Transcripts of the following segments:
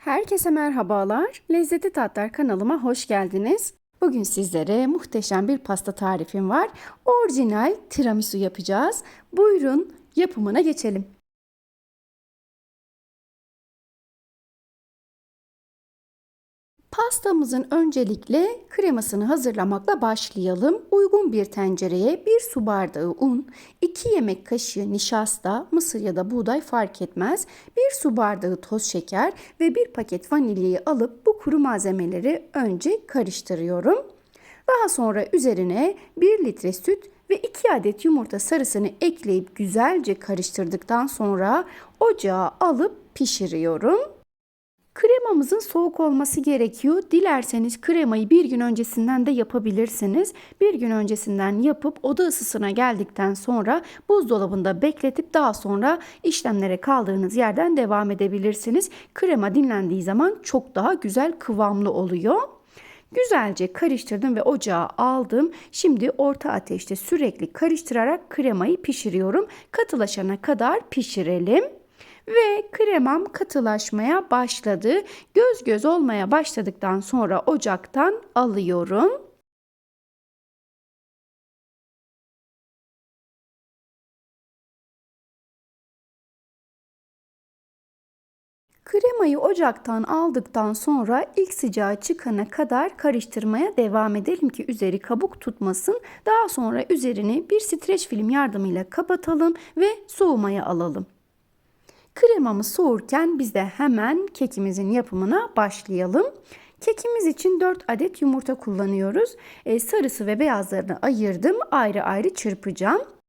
Herkese merhabalar. Lezzetli Tatlar kanalıma hoş geldiniz. Bugün sizlere muhteşem bir pasta tarifim var. Orijinal tiramisu yapacağız. Buyurun yapımına geçelim. Pastamızın öncelikle kremasını hazırlamakla başlayalım. Uygun bir tencereye 1 su bardağı un, 2 yemek kaşığı nişasta, mısır ya da buğday fark etmez, 1 su bardağı toz şeker ve 1 paket vanilyayı alıp bu kuru malzemeleri önce karıştırıyorum. Daha sonra üzerine 1 litre süt ve 2 adet yumurta sarısını ekleyip güzelce karıştırdıktan sonra ocağa alıp pişiriyorum. Kremamızın soğuk olması gerekiyor. Dilerseniz kremayı bir gün öncesinden de yapabilirsiniz. Bir gün öncesinden yapıp oda ısısına geldikten sonra buzdolabında bekletip daha sonra işlemlere kaldığınız yerden devam edebilirsiniz. Krema dinlendiği zaman çok daha güzel kıvamlı oluyor. Güzelce karıştırdım ve ocağa aldım. Şimdi orta ateşte sürekli karıştırarak kremayı pişiriyorum. Katılaşana kadar pişirelim. Ve kremam katılaşmaya başladı. Göz göz olmaya başladıktan sonra ocaktan alıyorum. Kremayı ocaktan aldıktan sonra ilk sıcağı çıkana kadar karıştırmaya devam edelim ki üzeri kabuk tutmasın. Daha sonra üzerini bir streç film yardımıyla kapatalım ve soğumaya alalım. Kremamız soğurken biz de hemen kekimizin yapımına başlayalım. Kekimiz için 4 adet yumurta kullanıyoruz. E, sarısı ve beyazlarını ayırdım. Ayrı ayrı çırpacağım.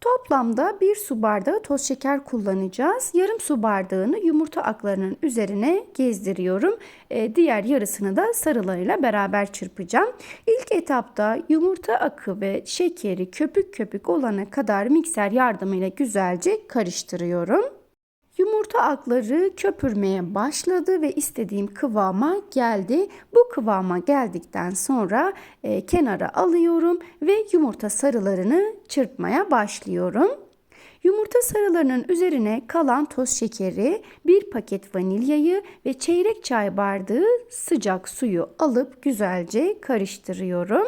Toplamda 1 su bardağı toz şeker kullanacağız. Yarım su bardağını yumurta aklarının üzerine gezdiriyorum. Ee, diğer yarısını da sarılarıyla beraber çırpacağım. İlk etapta yumurta akı ve şekeri köpük köpük olana kadar mikser yardımıyla güzelce karıştırıyorum. Yumurta akları köpürmeye başladı ve istediğim kıvama geldi. Bu kıvama geldikten sonra e, kenara alıyorum ve yumurta sarılarını çırpmaya başlıyorum. Yumurta sarılarının üzerine kalan toz şekeri, bir paket vanilyayı ve çeyrek çay bardağı sıcak suyu alıp güzelce karıştırıyorum.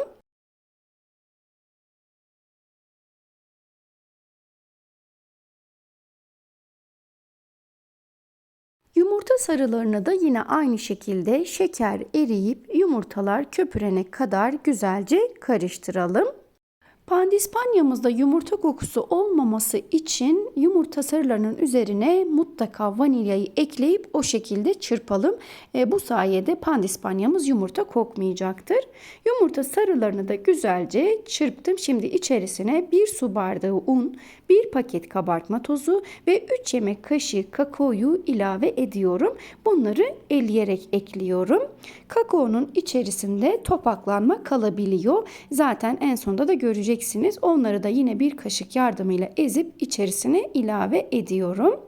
Yumurta sarılarını da yine aynı şekilde şeker eriyip yumurtalar köpürene kadar güzelce karıştıralım. Pandispanyamızda yumurta kokusu olmaması için yumurta sarılarının üzerine mutlaka vanilyayı ekleyip o şekilde çırpalım. E, bu sayede pandispanyamız yumurta kokmayacaktır. Yumurta sarılarını da güzelce çırptım. Şimdi içerisine 1 su bardağı un, 1 paket kabartma tozu ve 3 yemek kaşığı kakaoyu ilave ediyorum. Bunları eleyerek ekliyorum. Kakaonun içerisinde topaklanma kalabiliyor. Zaten en sonunda da göreceksiniz göreceksiniz. Onları da yine bir kaşık yardımıyla ezip içerisine ilave ediyorum.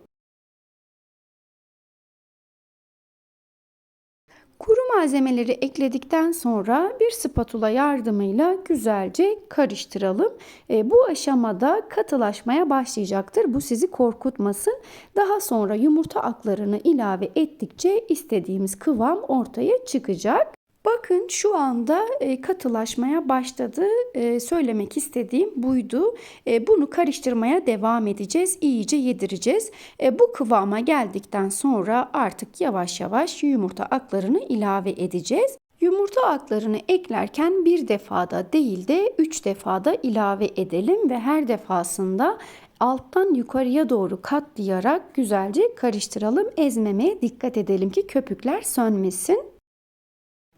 Kuru malzemeleri ekledikten sonra bir spatula yardımıyla güzelce karıştıralım. E, bu aşamada katılaşmaya başlayacaktır. Bu sizi korkutmasın. Daha sonra yumurta aklarını ilave ettikçe istediğimiz kıvam ortaya çıkacak. Bakın şu anda e, katılaşmaya başladı. E, söylemek istediğim buydu. E, bunu karıştırmaya devam edeceğiz. İyice yedireceğiz. Bu kıvama geldikten sonra artık yavaş yavaş yumurta aklarını ilave edeceğiz. Yumurta aklarını eklerken bir defada değil de üç defada ilave edelim ve her defasında alttan yukarıya doğru katlayarak güzelce karıştıralım. Ezmemeye dikkat edelim ki köpükler sönmesin.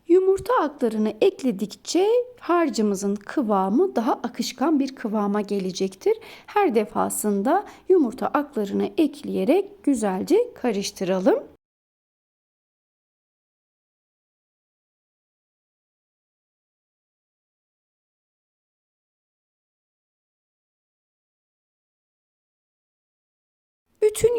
Yumurta aklarını ekledikçe harcımızın kıvamı daha akışkan bir kıvama gelecektir. Her defasında yumurta aklarını ekleyerek güzelce karıştıralım.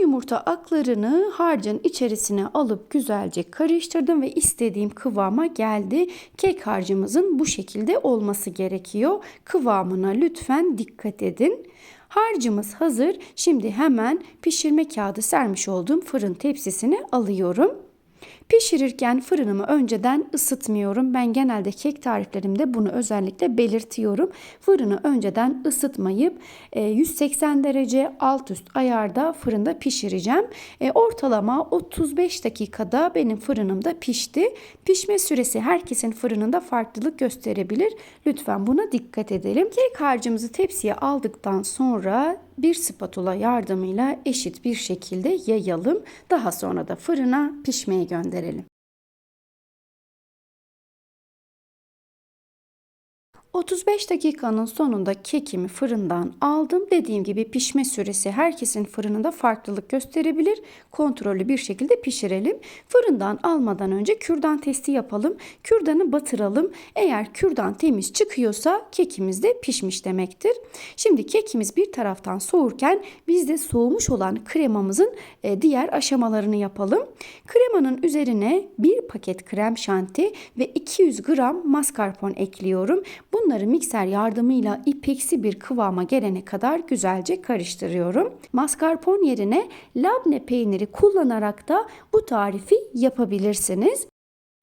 Yumurta aklarını harcın içerisine alıp güzelce karıştırdım ve istediğim kıvama geldi. Kek harcımızın bu şekilde olması gerekiyor. Kıvamına lütfen dikkat edin. Harcımız hazır. Şimdi hemen pişirme kağıdı sermiş olduğum fırın tepsisine alıyorum. Pişirirken fırınımı önceden ısıtmıyorum. Ben genelde kek tariflerimde bunu özellikle belirtiyorum. Fırını önceden ısıtmayıp 180 e, derece alt üst ayarda fırında pişireceğim. E, ortalama 35 dakikada benim fırınımda pişti. Pişme süresi herkesin fırınında farklılık gösterebilir. Lütfen buna dikkat edelim. Kek harcımızı tepsiye aldıktan sonra bir spatula yardımıyla eşit bir şekilde yayalım. Daha sonra da fırına pişmeye gönderelim. 35 dakikanın sonunda kekimi fırından aldım. Dediğim gibi pişme süresi herkesin fırınında farklılık gösterebilir. Kontrollü bir şekilde pişirelim. Fırından almadan önce kürdan testi yapalım. Kürdanı batıralım. Eğer kürdan temiz çıkıyorsa kekimiz de pişmiş demektir. Şimdi kekimiz bir taraftan soğurken biz de soğumuş olan kremamızın e, diğer aşamalarını yapalım. Kremanın üzerine bir paket krem şanti ve 200 gram mascarpone ekliyorum. Bunun Bunları mikser yardımıyla ipeksi bir kıvama gelene kadar güzelce karıştırıyorum. Mascarpone yerine labne peyniri kullanarak da bu tarifi yapabilirsiniz.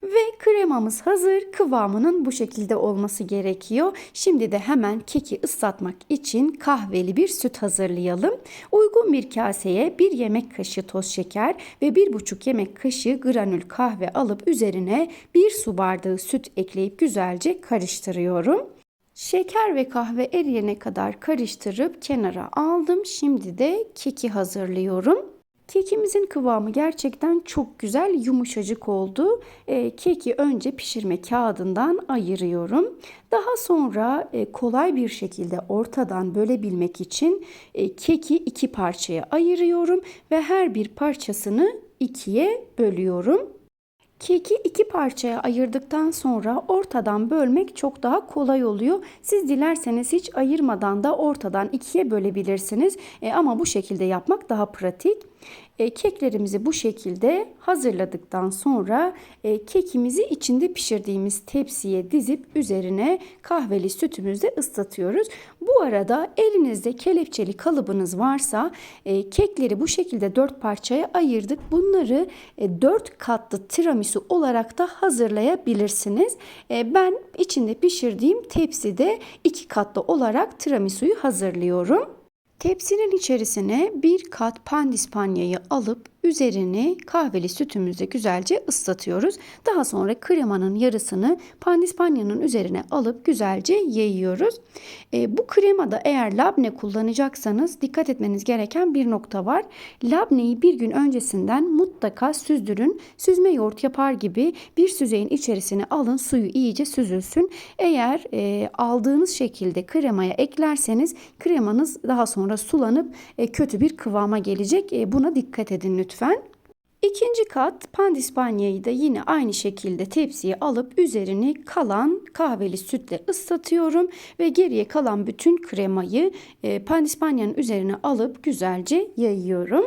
Ve kremamız hazır. Kıvamının bu şekilde olması gerekiyor. Şimdi de hemen keki ıslatmak için kahveli bir süt hazırlayalım. Uygun bir kaseye bir yemek kaşığı toz şeker ve bir buçuk yemek kaşığı granül kahve alıp üzerine bir su bardağı süt ekleyip güzelce karıştırıyorum. Şeker ve kahve eriyene kadar karıştırıp kenara aldım. Şimdi de keki hazırlıyorum. Kekimizin kıvamı gerçekten çok güzel, yumuşacık oldu. E, keki önce pişirme kağıdından ayırıyorum. Daha sonra e, kolay bir şekilde ortadan bölebilmek için e, keki iki parçaya ayırıyorum ve her bir parçasını ikiye bölüyorum. Keki iki parçaya ayırdıktan sonra ortadan bölmek çok daha kolay oluyor. Siz dilerseniz hiç ayırmadan da ortadan ikiye bölebilirsiniz. E, ama bu şekilde yapmak daha pratik. E, keklerimizi bu şekilde hazırladıktan sonra e, kekimizi içinde pişirdiğimiz tepsiye dizip üzerine kahveli sütümüzle ıslatıyoruz. Bu arada elinizde kelepçeli kalıbınız varsa e, kekleri bu şekilde dört parçaya ayırdık. Bunları dört katlı tiramisu olarak da hazırlayabilirsiniz. Ben içinde pişirdiğim tepside iki katlı olarak tiramisuyu hazırlıyorum. Tepsinin içerisine bir kat pandispanyayı alıp Üzerini kahveli sütümüzle güzelce ıslatıyoruz. Daha sonra kremanın yarısını pandispanyanın üzerine alıp güzelce yayıyoruz. E, bu kremada eğer labne kullanacaksanız dikkat etmeniz gereken bir nokta var. Labneyi bir gün öncesinden mutlaka süzdürün. Süzme yoğurt yapar gibi bir süzeyin içerisine alın suyu iyice süzülsün. Eğer e, aldığınız şekilde kremaya eklerseniz kremanız daha sonra sulanıp e, kötü bir kıvama gelecek. E, buna dikkat edin lütfen lütfen. İkinci kat pandispanyayı da yine aynı şekilde tepsiye alıp üzerini kalan kahveli sütle ıslatıyorum ve geriye kalan bütün kremayı e, pandispanyanın üzerine alıp güzelce yayıyorum.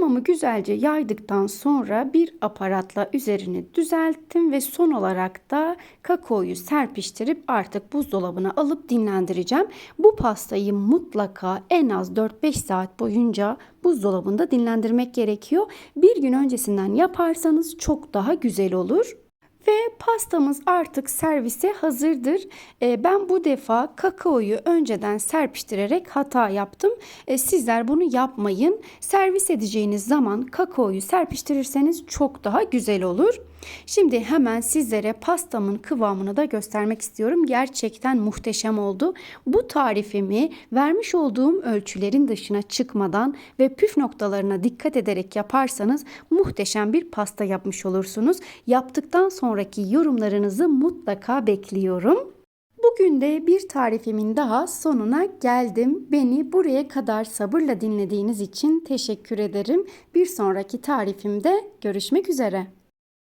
Kremamı güzelce yaydıktan sonra bir aparatla üzerini düzelttim ve son olarak da kakaoyu serpiştirip artık buzdolabına alıp dinlendireceğim. Bu pastayı mutlaka en az 4-5 saat boyunca buzdolabında dinlendirmek gerekiyor. Bir gün öncesinden yaparsanız çok daha güzel olur. Ve pastamız artık servise hazırdır. E, ben bu defa kakaoyu önceden serpiştirerek hata yaptım. E, sizler bunu yapmayın. Servis edeceğiniz zaman kakaoyu serpiştirirseniz çok daha güzel olur. Şimdi hemen sizlere pastamın kıvamını da göstermek istiyorum. Gerçekten muhteşem oldu. Bu tarifimi vermiş olduğum ölçülerin dışına çıkmadan ve püf noktalarına dikkat ederek yaparsanız muhteşem bir pasta yapmış olursunuz. Yaptıktan sonraki yorumlarınızı mutlaka bekliyorum. Bugün de bir tarifimin daha sonuna geldim. Beni buraya kadar sabırla dinlediğiniz için teşekkür ederim. Bir sonraki tarifimde görüşmek üzere.